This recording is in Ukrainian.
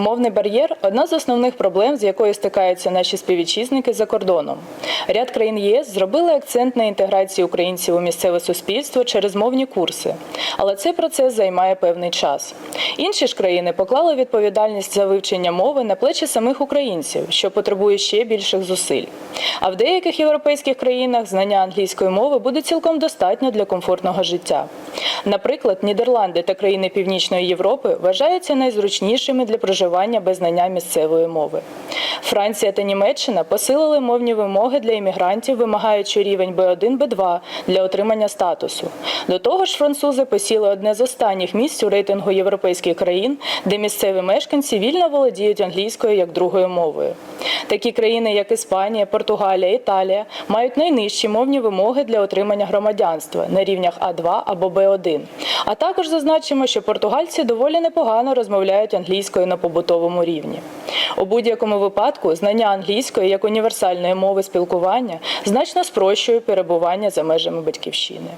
Мовний бар'єр одна з основних проблем, з якою стикаються наші співвітчизники за кордоном. Ряд країн ЄС зробили акцент на інтеграції українців у місцеве суспільство через мовні курси, але цей процес займає певний час. Інші ж країни поклали відповідальність за вивчення мови на плечі самих українців, що потребує ще більших зусиль. А в деяких європейських країнах знання англійської мови буде цілком достатньо для комфортного життя. Наприклад, Нідерланди та країни Північної Європи вважаються найзручнішими для проживання без знання місцевої мови. Франція та Німеччина посилили мовні вимоги для іммігрантів, вимагаючи рівень B1, B2 для отримання статусу. До того ж, французи посіли одне з останніх місць у рейтингу європейських країн, де місцеві мешканці вільно володіють англійською як другою мовою. Такі країни, як Іспанія, Португалія, Італія, мають найнижчі мовні вимоги для отримання громадянства на рівнях А2 або Б1. А також зазначимо, що португальці доволі непогано розмовляють англійською на побутовому рівні. У будь-якому випадку знання англійської як універсальної мови спілкування значно спрощує перебування за межами батьківщини.